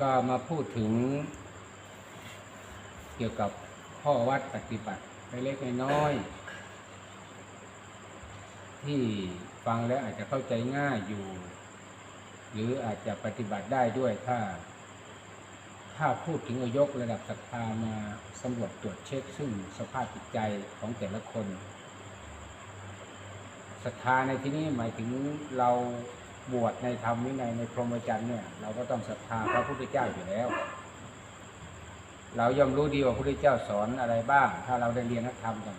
ก็มาพูดถึง เกี่ยวกับข้อวัดปฏิบัติเล็กๆน้อยที่ฟังแล้วอาจจะเข้าใจง่ายอยู่ หรืออาจจะปฏิบัติได้ด้วยถ้า ถ้าพูดถึงอายกระดับศรัทธามาสำรวจตรวจเช็คซึ่งสภาพจิตใจของแต่ละคนศรัทธาในที่นี้หมายถึงเรา บวชในธรรมวินัยในพรหมจรรย์เนี่ย เราก็ต้องศรัทธาพระพุทธเจ้าอยู่แล้ว เราย่อมรู้ดีว่าพระพุทธเจ้าสอนอะไรบ้าง ถ้าเราได้เรียนนักธรรมกัน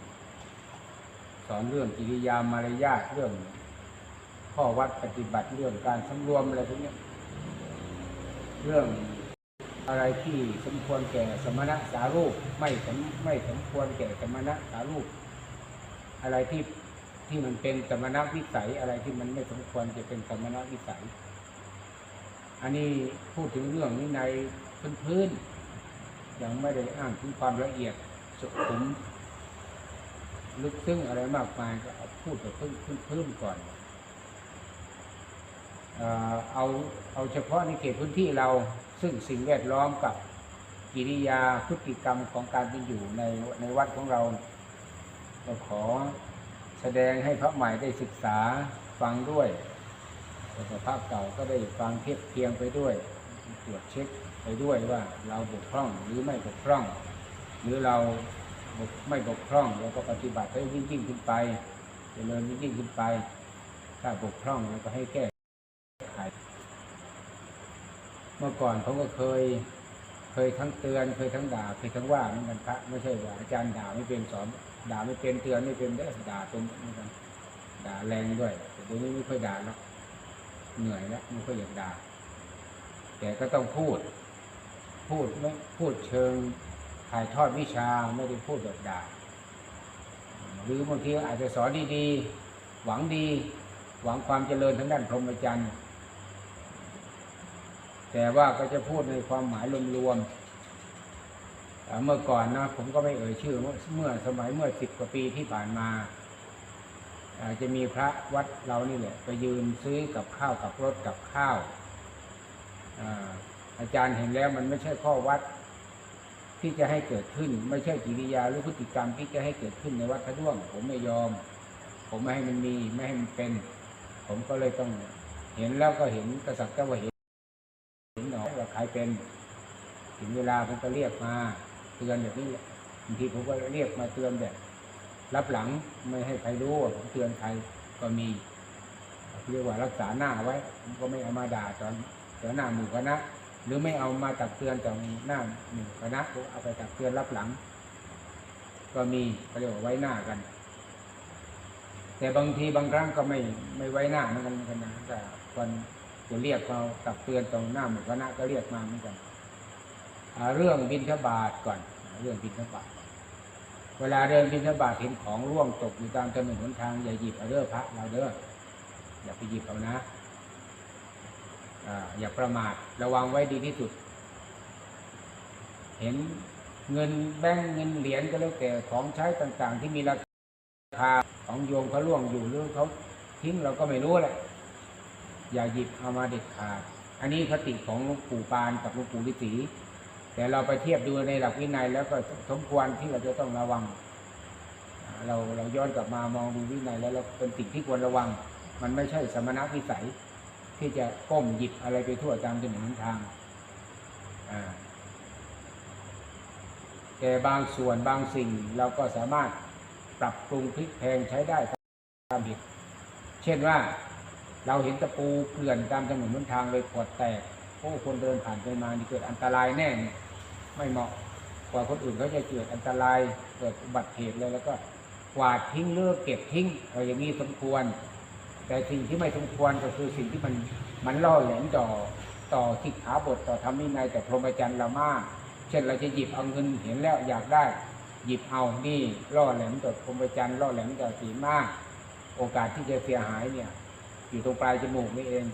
สอนเรื่องกิริยามารยาทเรื่อง ข้อวัดปฏิบัติเรื่องการสำรวมอะไรพวกนี้เรื่องอะไรที่สมควรแก่สมณะสารูปไม่สมไม่สมควรแก่สมณะสารูปอะไรที่ ที่มันเป็นสมณวิสัยอะไรที่มันไม่สมควรจะเป็นสมณวิสัย อันนี้พูดถึงเรื่องนี้ในพื้นๆยังไม่ได้อ้างถึงความละเอียดสุขุมลึกซึ้งอะไรมากมายก็เอาพูดแบบพื้นพื้นๆก่อนเอาเอาเฉพาะในเขตพื้นที่เราซึ่งสิ่งแวดล้อมกับกิริยาพฤติกรรมของการเป็นอยู่ในในวัดของเราก็ขอ แสดงให้พระใหม่ได้ศึกษาฟังด้วยแต่พระเก่าก็ได้ฟังเทียบเทียงไปด้วย ตรวจเช็คไปด้วยว่าเราบกพร่องหรือไม่บกพร่อง หรือเราบกไม่บกพร่องเราก็ปฏิบัติให้ยิ่งยิ่งขึ้นไปเจริญยิ่งยิ่งขึ้นไป ถ้าบกพร่องเราก็ให้แก้ไข เมื่อก่อนผมก็เคย เคยทั้งเตือนเคยทั้งด่าเคยทั้งว่าเหมือนกันพระไม่ใช่ว่าอาจารย์ด่าไม่เป็นสอนด่าไม่เป็นเตือนไม่เป็นได้ด่าเป็นเหมือนกันด่าแรงด้วย แต่เดี๋ยวนี้ไม่ค่อยด่าแล้วเหนื่อยแล้วไม่ค่อยอยากด่า แต่ก็ต้องพูด พูดไม่พูดเชิงถ่ายทอดวิชาไม่ได้พูดแบบด่าหรือบางทีอาจจะสอนดีๆหวังดี หวังความเจริญทางด้านพรหมจรรย์ แต่ว่าก็จะพูดในความหมายรวมๆเมื่อก่อนนะผมก็ไม่เอ่ยชื่อ เมื่อสมัยเมื่อสิบกว่าปีที่ผ่านมาอ่อจะมีพระวัดเรานี่แหละไปยืนซื้อกับข้าวกับรถกับข้าวอาจารย์เห็นแล้วมันไม่ใช่ข้อวัดที่จะให้เกิดขึ้น ไม่ใช่กิริยาหรือพฤติกรรมที่จะให้เกิดขึ้นในวัดพระด้วง ผมไม่ยอม ผมไม่ให้มันมีไม่ให้มันเป็น ผมก็เลยต้องเห็นแล้วก็เห็นกระสักแต่ว่าเห็น ใครเป็น ถึงเวลาผมก็เรียกมาเตือนแบบนี้บางทีผมก็เรียกมาเตือนแบบ รับหลังไม่ให้ใครรู้ว่าผมเตือนใครก็มีเรียกว่ารักษาหน้าไว้ผมก็ไม่เอามาด่าตอนต่อหน้าหมู่คณะหรือไม่เอามาตักเตือนต่อหน้าหมู่คณะผมเอาไปตักเตือนรับหลัง ก็มีเขาเรียกว่าไว้หน้ากัน แต่บางทีบางครั้งก็ไม่ไม่ไว้หน้าเหมือนกันนะแต่คน จะเรียกเราตักเตือนตรงหน้าหมู่คณะก็เรียกมาเหมือนกันเรื่องบินทบาทก่อน เรื่องบินทบาทเวลาเดินบินทบาทเห็นของร่วงตกอยู่ตามถนนหนทางอย่าหยิบเอาเด้อพระเราเด้ออย่าไปหยิบเอานะอย่าประมาทระวังไว้ดีที่สุด เห็นเงินแบงเงินเหรียญก็แล้วแต่ของใช้ต่าง ๆ ที่มีราคาของโยมเขาล่วงอยู่หรือเขาทิ้งเราก็ไม่รู้แหละ อย่าหยิบเอามาเด็ดขาด อันนี้คติของหลวงปู่ปานกับหลวงปู่ฤาษีแต่เราไปเทียบดูในหลักวินัยแล้วก็สมควรที่เราจะต้องระวัง เราเราย้อนกลับมามองดูวินัยแล้วเราเป็นสิ่งที่ควรระวัง มันไม่ใช่สมณวิสัย ที่จะก้มหยิบอะไรไปทั่วตามถนนหนทางแต่บางส่วนบางสิ่งเราก็สามารถปรับปรุงพลิกแพงใช้ได้ตามเหตุเช่นว่า เราเห็นตะปูเกลื่อนตามถนนหนทางเลยปวดแตกโอ้คนเดินผ่านไปมานี่เกิดอันตรายแน่นี่ไม่เหมาะกว่าคนอื่นเขาจะเกิดอันตรายเกิดอุบัติเหตุเลยแล้วก็กวาดทิ้งเลือกเก็บทิ้งเอาอย่างนี้สมควร แต่สิ่งที่ไม่สมควรก็คือสิ่งที่มันมันล่อแหลมต่อต่อสิกขาบทต่อธรรมวินัยแต่พรหมจรรย์เรามากเช่นเราจะหยิบเอาเงินเห็นแล้วอยากได้ หยิบเอานี่ล่อแหลมต่อพรหมจรรย์ล่อแหลมต่อศีลมาก โอกาสที่จะเสียหายเนี่ย อยู่ตรงปลายจมูกนี่เอง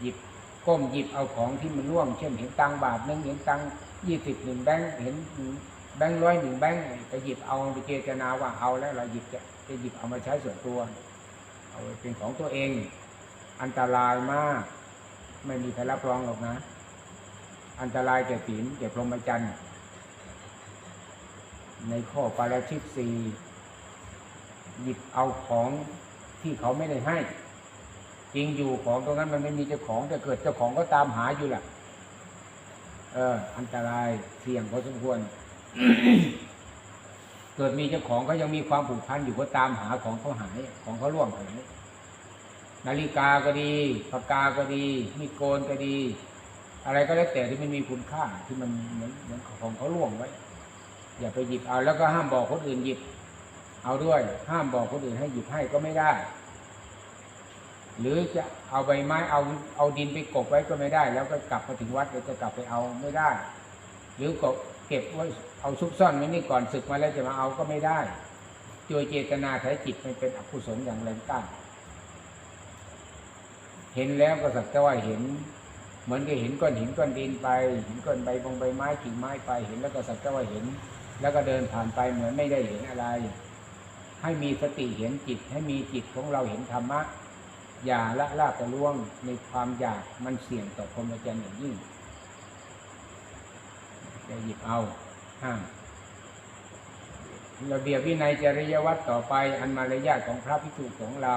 หยิบก้มหยิบเอาของที่มันร่วง เช่นเห็นตังบาทหนึงเห็นตังยี่สิบหนึ่งแบงค์เห็นแบงค์ร้อยหนึ่งแบงค์ไปหยิบเอาไปเจตนาว่าเอาแล้วเราหยิบจะจะหยิบเอามาใช้ส่วนตัว เอาเป็นของตัวเอง อันตรายมาก ไม่มีใครรับรองหรอกนะ อันตรายแก่ศีลแก่พรหมจรรย์ในข้อปาราชิกสี่หยิบเอาของที่เขาไม่ได้ให้ จริงอยู่ของตรงนั้นมันไม่มีเจ้าของแต่เกิดเจ้าของก็ตามหาอยู่แหละเออ อันตรายเสี่ยงพอสมควร เกิดมีเจ้าของก็ยังมีความผูกพันอยู่ก็ตามหาของเขาหายของเขาล่วงหายนาฬิกาก็ดีปากกาก็ดีมีโกนก็ดี อะไรก็แล้วแต่ที่มันมีคุณค่าที่มันเหมือนเหมือนของเขาล่วงไว้ อย่าไปหยิบเอาแล้วก็ห้ามบอกคนอื่นหยิบ เอาด้วย ห้ามบอกคนอื่นให้หยิบให้ก็ไม่ได้ หรือจะเอาใบไม้เอาเอาดินไปกบไว้ก็ไม่ได้ แล้วก็กลับมาถึงวัดแล้วจะกลับไปเอาไม่ได้ หรือก็เก็บไว้เอาซุกซ่อนไว้นี่ก่อนศึกมาแล้วจะมาเอาก็ไม่ได้โดยเจตนาแท้จิตมันเป็นอกุศลอย่างแรงกล้าเห็นแล้วก็สักแต่ว่าเห็น เหมือนกับเห็นก้อนหินก้อนดินไปเห็นก้อนใบบงใบไม้กิ่งไม้ไปเห็นแล้วก็สักแต่ว่าเห็น แล้วก็เดินผ่านไปเหมือนไม่ได้เห็นอะไร ให้มีสติเห็นจิต ให้มีจิตของเราเห็นธรรมะ อย่าละลาบกระล่วงในความอยากมันเสี่ยงต่อพรหมจรรย์อย่างยิ่งจะหยิบเอาห้ามระเบียบวินัยจริยวัตรต่อไป อันมารยาทของพระภิกษุของเรา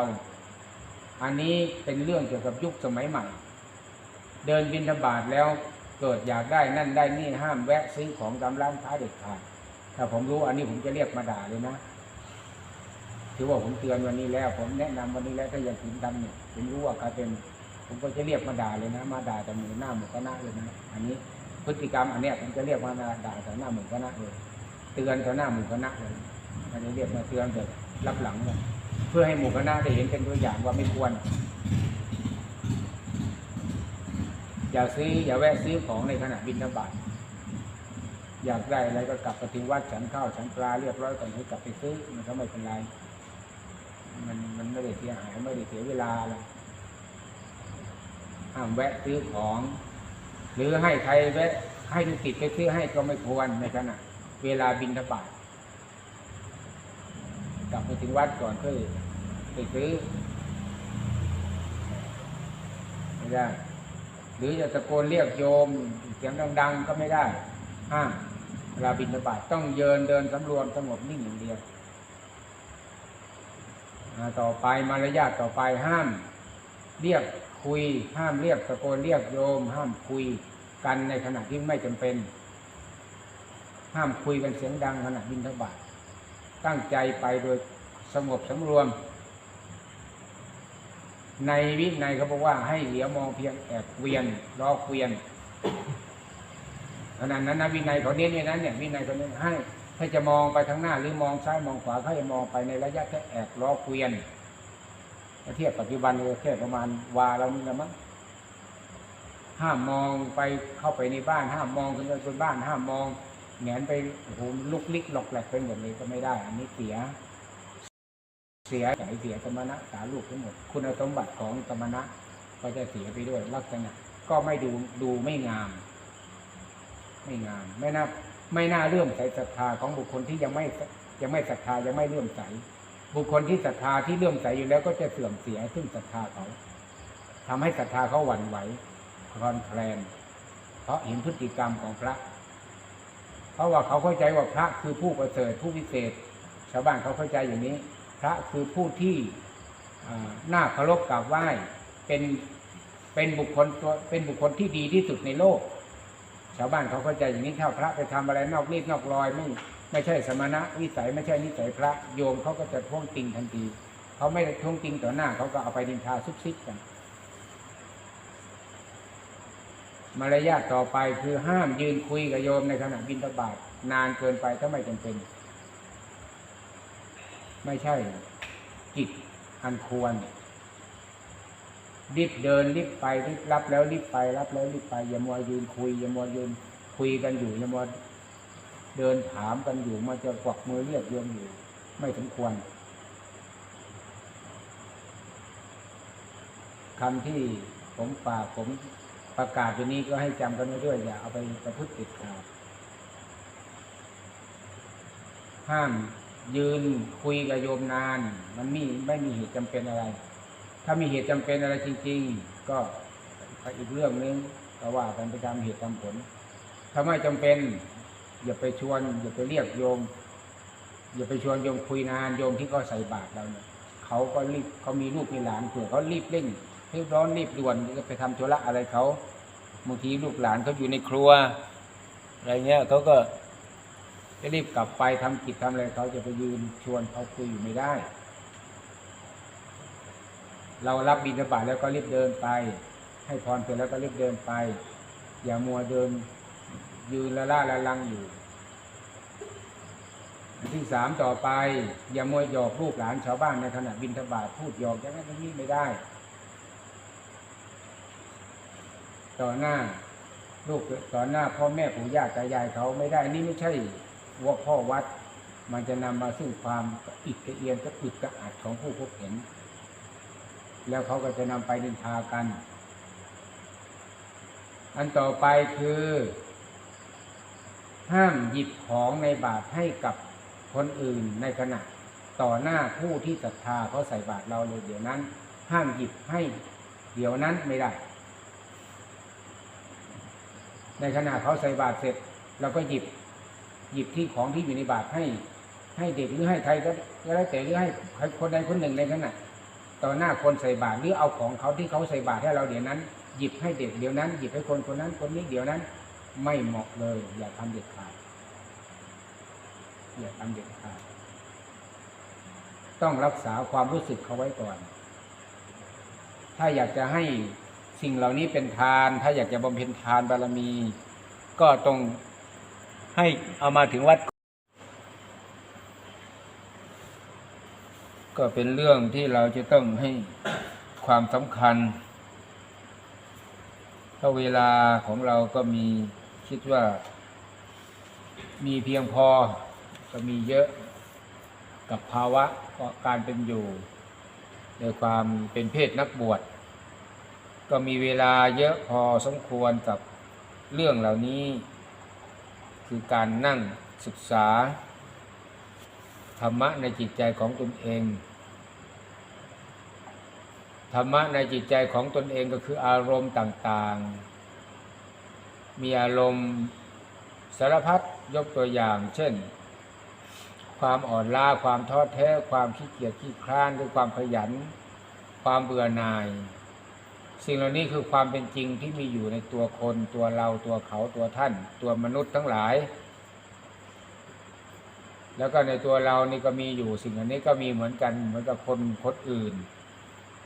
อันนี้เป็นเรื่องเกี่ยวกับยุคสมัยใหม่ เดินบินธบาตแล้วเกิดอยากได้นั่นได้นี่ห้ามแวะซื้อของตามร้านค้าเด็ดขาดถ้าผมรู้อันนี้ผมจะเรียกมาด่าเลยนะ ถือว่าผมเตือนวันนี้แล้ว ผมแนะนำวันนี้แล้วถ้าอยากถึงทำเนี่ยผมรู้ว่ากลารเป็น ผมก็จะเรียกมาด่าเลยนะ มาด่าแต่หมือหน้าหมู่คณะเลยนะอันนี้พฤติกรรมอันเนี้ยผมจะเรียกมาด่าแต่หน้าหมู่คณะเลยเตือนแต่หน้าหมู่คณะเลยอันนี้เรียกมาเตือนแบบรับหลังเลยเพื่อให้หมู่คณะได้เห็นเป็นตัวอย่างว่าไม่ควร อย่าซื้ออย่าแวะซื้อของในขณะบินทบาตอยากได้อะไรก็กลับไปถึงวัดฉันข้าวฉันปลาเรียบร้อยก่อนให้กลับไปซื้อมันก็ไม่เป็นไร มันมันไม่ได้เสียหายไม่ได้เสียเวลาอะไรห้ามแวะซื้อของ หรือให้ใครแวะให้ลูกติดไปซื้อให้ก็ไม่ควรในขณะเวลาบินทบาทกลับไปถึงวัดก่อนก็ไปซื้อไม่ได้ หรือจะตะโกนเรียกโยมเสียงดัง ๆ ก็ไม่ได้ห้ามเวลาบินบาตต้องเยินเดินสำรวมสงบนิ่งอย่างเดียว ต่อไปมารยาทต่อไปห้าม เรียกคุย ห้ามเรียกตะโกนเรียกโยม ห้ามคุยกันในขณะที่ไม่จำเป็น ห้ามคุยกันเสียงดังขณะบินทบาทตั้งใจไปโดยสงบสำรวม ในวินัยเขาบอกว่าให้เหลียวมองเพียงแอบเวียนล้อเวียนขนาดนั้นนะวินัยเขาเน้นไว้นั้นเนี่ยวินัยเขาเน้นให้ ถ้าจะมองไปข้างหน้าหรือมองซ้ายมองขวาเขาจะมองไปในระยะแค่แอบล้อเกวียนเทียบปัจจุบันเลยแค่ประมาณวาเรานี่ละมั้งห้ามมองไปเข้าไปในบ้าน ห้ามมองขึ้นไปบนบ้าน ห้ามมองแหงนไปโอ้โหลุกลิกหลอกแหลกไปหมดเลยก็ไม่ได้ อันนี้เสีย เสียใจเสียสมณะสาลูกทั้งหมด คุณสมบัติของสมณะก็จะเสียไปด้วยลักษณะ ก็ไม่ดูดูไม่งาม ไม่งาม ไม่น่า ไม่น่าเลื่อมใสศรัทธาของบุคคลที่ยังไม่ยังไม่ศรัทธายังไม่เลื่อมใส บุคคลที่ศรัทธาที่เลื่อมใสอยู่แล้วก็จะเสื่อมเสียซึ่งศรัทธาเขาทำให้ศรัทธาเขาหวั่นไหวคลอนแคลน เพราะเห็นพฤติกรรมของพระ เพราะว่าเขาเข้าใจว่าพระคือผู้ประเสริฐผู้พิเศษ ชาวบ้านเขาเข้าใจอย่างนี้ พระคือผู้ที่น่าเคารพกราบไหว้เป็นเป็นบุคคลตัวเป็นบุคคลที่ดีที่สุดในโลก ชาวบ้านเขาเข้าใจอย่างนี้ถ้าพระไปทำอะไรนอกรีดนอกรอยไม่ไม่ใช่สมณะวิสัยไม่ใช่นิสัยพระโยมเขาก็จะท้วงติงทันทีเขาไม่ได้ท้วงติงต่อหน้าเขาก็เอาไปดินทาซุบซิบกันมารยาทต่อไปคือห้ามยืนคุยกับโยมในขณะบินทบาทนานเกินไปถ้าไม่จำเป็น ไม่ใช่กิจอันควร รีบเดินรีบไปรีบรับแล้วรีบไปรับแล้วรีบไปอย่ามัวยืนคุยอย่ามัวยืนคุยกันอยู่อย่ามัวเดินถามกันอยู่มาจะกวักมือเรียกโยมอยู่ ไม่สมควรคำที่ผมฝากผมประกาศอยู่นี้ก็ให้จำกันไว้ด้วยอย่าเอาไปประพฤติติดขาดห้ามยืนคุยกับโยมนาน มันมีไม่มีเหตุจำเป็นอะไร ถ้ามีเหตุจำเป็นอะไรจริง ๆ ก็อีกเรื่องนึงก็ว่ากันไปตามเหตุตามผล ถ้าไม่จำเป็น อย่าไปชวน อย่าไปเรียกโยม อย่าไปชวนโยมคุยนานโยมที่เขาใส่บาตรเราเนี่ยเขาก็รีบเขามีลูกมีหลานเผื่อเขารีบเร่งรีบร้อนรีบด่วนจะไปทำธุระอะไรเขาบางทีลูกหลานเขาอยู่ในครัวอะไรเงี้ยเขาก็จะรีบกลับไปทำกิจทำอะไรเขาจะไปยืนชวนเขาคุยอยู่ไม่ได้ เรารับบิณฑบาตแล้วก็รีบเดินไป ให้พรเสร็จแล้วก็รีบเดินไป อย่ามัวเดินยืนละล่าละลังอยู่อันที่สามต่อไป อย่ามัวหยอกลูกหลานชาวบ้านในขณะบิณฑบาตพูดหยอกอย่างนั้นอย่างนี้ไม่ได้ ต่อหน้าลูกต่อหน้าพ่อแม่ปู่ย่าตายายเขาไม่ได้ นี่ไม่ใช่วัดพ่อวัด มันจะนำมาซึ่งความอิดกระเอียนกระอึดกระอัดของผู้พบเห็น แล้วเขาก็จะนำไปดินทากัน อันต่อไปคือ ห้ามหยิบของในบาตรให้กับคนอื่นในขณะต่อหน้าผู้ที่ศรัทธาเขาใส่บาตรเราเลยเดี๋ยวนั้น ห้ามหยิบให้เดี๋ยวนั้นไม่ได้ ในขณะเขาใส่บาตรเสร็จเราก็หยิบหยิบที่ของที่อยู่ในบาตรให้ ให้เด็กหรือให้ใครก็ก็แล้วแต่หรือให้ใครคนใดคนหนึ่งในขณะ ต่อหน้าคนใส่บาตรหรือเอาของเขาที่เขาใส่บาตรให้เราเดี๋ยวนั้น หยิบให้เด็กเดี๋ยวนั้น หยิบให้คนคนนั้นคนนี้เดี๋ยวนั้น ไม่เหมาะเลย อย่าทำเด็ดขาดอย่าทำเด็ดขาดต้องรักษาความรู้สึกเขาไว้ก่อน ถ้าอยากจะให้สิ่งเหล่านี้เป็นทาน ถ้าอยากจะบำเพ็ญทานบารมี ก็ต้องให้เอามาถึงวัด ก็เป็นเรื่องที่เราจะต้องให้ความสำคัญถ้าเวลาของเราก็มีคิดว่า มีเพียงพอก็มีเยอะกับภาวะการเป็นอยู่ในความเป็นเพศนักบวช ก็มีเวลาเยอะพอสมควรกับเรื่องเหล่านี้ คือการนั่งศึกษา ธรรมะในจิตใจของตนเอง ธรรมะในจิตใจของตนเองก็คืออารมณ์ต่างๆ มีอารมณ์สารพัดยกตัวอย่าง เช่น ความอ่อนล้าความท้อแท้ ความขี้เกียจขี้คร้านหรือความขยัน ความเบื่อหน่าย สิ่งเหล่านี้คือความเป็นจริงที่มีอยู่ในตัวคนตัวเราตัวเขาตัวท่าน ตัวมนุษย์ทั้งหลาย แล้วก็ในตัวเรานี่ก็มีอยู่สิ่งอันนี้ก็มีเหมือนกันเหมือนกับคนคนอื่น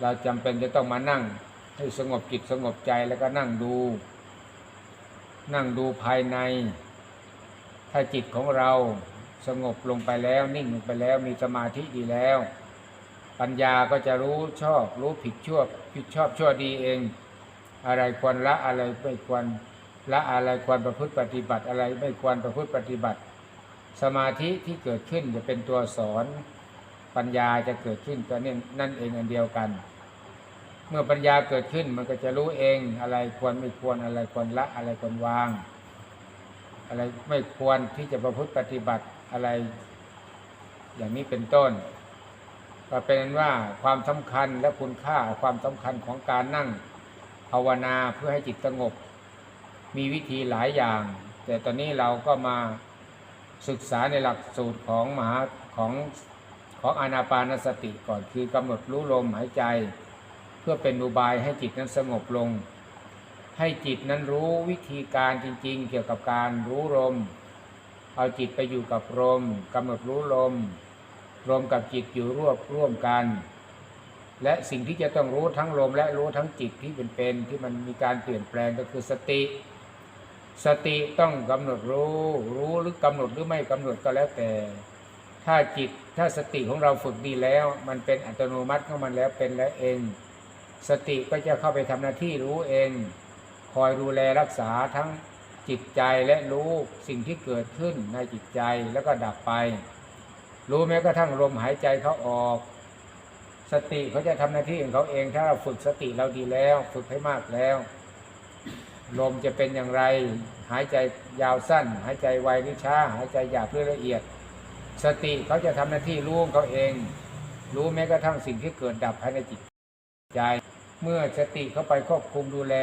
เราจำเป็นจะต้องมานั่งให้สงบจิตสงบใจแล้วก็นั่งดู นั่งดูภายใน ถ้าจิตของเราสงบลงไปแล้วนิ่งลงไปแล้วมีสมาธิดีแล้ว ปัญญาก็จะรู้ชอบ รู้ผิดชั่วผิดชอบชั่วดีเอง อะไรควรละอะไรไม่ควรละอะไรควรประพฤติปฏิบัติอะไรไม่ควรประพฤติปฏิบัติ สมาธิที่เกิดขึ้นจะเป็นตัวสอน ปัญญาจะเกิดขึ้นก็นี่นั่นเองอันเดียวกัน เมื่อปัญญาเกิดขึ้นมันก็จะรู้เองอะไรควรไม่ควรอะไรควรละอะไรควรวาง อะไรไม่ควรที่จะประพฤติปฏิบัติอะไร อย่างนี้เป็นต้นก็เป็นว่าความสำคัญและคุณค่าความสำคัญของการนั่งภาวนาเพื่อให้จิตสงบ มีวิธีหลายอย่าง แต่ตอนนี้เราก็มาศึกษาในหลักสูตรของมหาของ ของอานาปานสติก่อนคือกำหนดรู้ลมหายใจ เพื่อเป็นอุบายให้จิตนั้นสงบลง ให้จิตนั้นรู้วิธีการจริง ๆ เกี่ยวกับการรู้ลม เอาจิตไปอยู่กับลมกำหนดรู้ลมลมกับจิตอยู่ร่วมร่วมกัน และสิ่งที่จะต้องรู้ทั้งลมและรู้ทั้งจิตที่เป็นเป็นที่มันมีการเปลี่ยนแปลงก็คือสติ สติต้องกำหนดรู้ รู้หรือกำหนดหรือไม่กำหนดก็แล้วแต่ ถ้าจิตถ้าสติของเราฝึกดีแล้ว มันเป็นอัตโนมัติของมันแล้วเป็นแล้วเอง สติก็จะเข้าไปทำหน้าที่รู้เอง คอยดูแลรักษาทั้งจิตใจและรู้สิ่งที่เกิดขึ้นในจิตใจแล้วก็ดับไป รู้แม้กระทั่งลมหายใจเขาออก สติเขาจะทำหน้าที่ของเขาเอง ถ้าเราฝึกสติเราดีแล้ว ฝึกให้มากแล้ว ลมจะเป็นอย่างไร หายใจยาวสั้น หายใจไวหรือช้า หายใจหยาบหรือละเอียด สติเขาจะทำหน้าที่รู้เขาเอง รู้แม้กระทั่งสิ่งที่เกิดดับภายในจิตใจ เมื่อสติเข้าไปควบคุมดูแล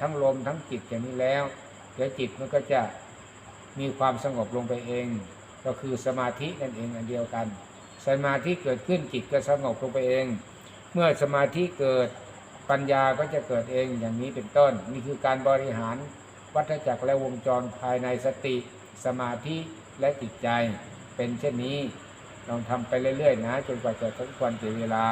ทั้งลมทั้งจิตอย่างนี้แล้วเดี๋ยวจิตมันก็จะมีความสงบลงไปเอง ก็คือสมาธินั่นเองอันเดียวกัน สมาธิเกิดขึ้นจิตก็สงบลงไปเอง เมื่อสมาธิเกิดปัญญาก็จะเกิดเองอย่างนี้เป็นต้นนี่คือการบริหารวัฏจักรและวงจรภายในสติ สมาธิและจิตใจ เป็นเช่นนี้ลองทำไปเรื่อยๆนะ จนกว่าจะสุควัรเสียเวลา